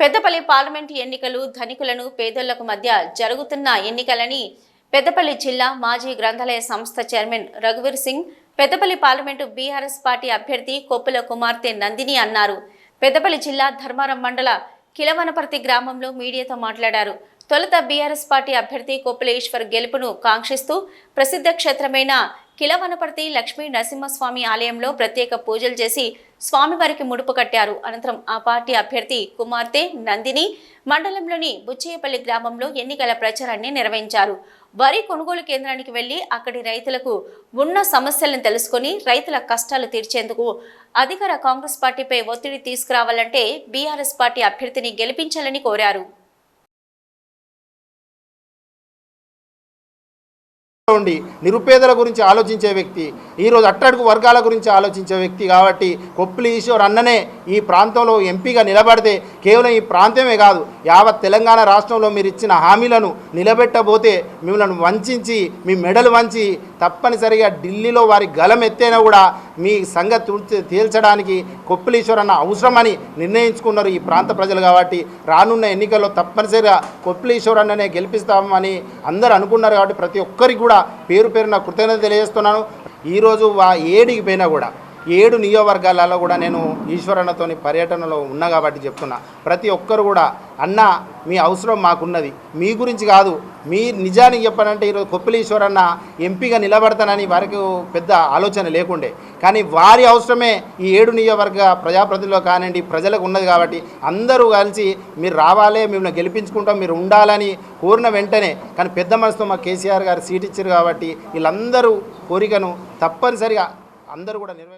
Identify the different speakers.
Speaker 1: Peddapalli parliament ఎన్నికలు ధనికులను పేదలకు మధ్య జరుగుతున్న ఎన్నికలని పెద్దపల్లి జిల్లా మాజీ గ్రంథాలయ సంస్థ chairman రఘువీర్ Singh Peddapalli parliament BRS party అభ్యర్థి కొప్పుల కుమార్తె నందిని అన్నారు. పెద్దపల్లి జిల్లా ధర్మారం మండల కిలవనపర్తి గ్రామంలో మీడియాతో మాట్లాడారు. తొలుత బీఆర్ఎస్ పార్టీ అభ్యర్థి కొప్పుల ఈశ్వర్ గెలుపును కాంక్షిస్తూ ప్రసిద్ధ క్షేత్రమైన కిలవనపర్తి లక్ష్మీ నరసింహస్వామి ఆలయంలో ప్రత్యేక పూజలు చేసి స్వామివారికి ముడుపు కట్టారు. అనంతరం ఆ పార్టీ అభ్యర్థి కుమార్తె నందిని మండలంలోని బుచ్చయ్యపల్లి గ్రామంలో ఎన్నికల ప్రచారాన్ని నిర్వహించారు. వరి కొనుగోలు కేంద్రానికి వెళ్ళి అక్కడి రైతులకు ఉన్న సమస్యలను తెలుసుకొని రైతుల కష్టాలు తీర్చేందుకు అధికార కాంగ్రెస్ పార్టీపై ఒత్తిడి తీసుకురావాలంటే బీఆర్ఎస్ పార్టీ అభ్యర్థిని గెలిపించాలని కోరారు.
Speaker 2: ఉండి నిరుపేదల గురించి ఆలోచించే వ్యక్తి ఈరోజు అట్టడుగు వర్గాల గురించి ఆలోచించే వ్యక్తి కాబట్టి కొప్పులి ఈశ్వర్ అన్ననే ఈ ప్రాంతంలో ఎంపీగా నిలబడితే కేవలం ఈ ప్రాంతమే కాదు యావత్ తెలంగాణ రాష్ట్రంలో మీరు ఇచ్చిన హామీలను నిలబెట్టబోతే మిమ్మల్ని వంచి మీ మెడలు వంచి తప్పనిసరిగా ఢిల్లీలో వారి గలం ఎత్తైనా కూడా మీ సంగతి తేల్చడానికి కొప్పిలీశ్వర్ అన్న అవసరమని నిర్ణయించుకున్నారు ఈ ప్రాంత ప్రజలు కాబట్టి రానున్న ఎన్నికల్లో తప్పనిసరిగా కొప్పిలీశ్వర్ అన్ననే గెలిపిస్తామని అందరూ అనుకున్నారు కాబట్టి ప్రతి ఒక్కరికి కూడా పేరు పేరున కృతజ్ఞత తెలియజేస్తున్నాను. ఈరోజు వా ఏడికి పోయినా కూడా ఏడు నియోజకవర్గాలలో కూడా నేను ఈశ్వరన్నతోని పర్యటనలో ఉన్నా కాబట్టి చెప్తున్నా. ప్రతి ఒక్కరు కూడా అన్న మీ అవసరం మాకున్నది. మీ గురించి కాదు. మీ నిజానికి చెప్పాలంటే ఈరోజు కొప్పిలీశ్వరన్న ఎంపీగా నిలబడతానని వారికి పెద్ద ఆలోచన లేకుండే. కానీ వారి అవసరమే ఈ ఏడు నియోజకవర్గ ప్రజాప్రతినిధులు కానివ్వండి ప్రజలకు ఉన్నది కాబట్టి అందరూ కలిసి మీరు రావాలి మిమ్మల్ని గెలిపించుకుంటాం మీరు ఉండాలని కోరిన వెంటనే. కానీ పెద్ద మనసుతో మా కేసీఆర్ గారు సీట్ ఇచ్చారు కాబట్టి వీళ్ళందరూ కోరికను తప్పనిసరిగా అందరూ కూడా నిర్వహించారు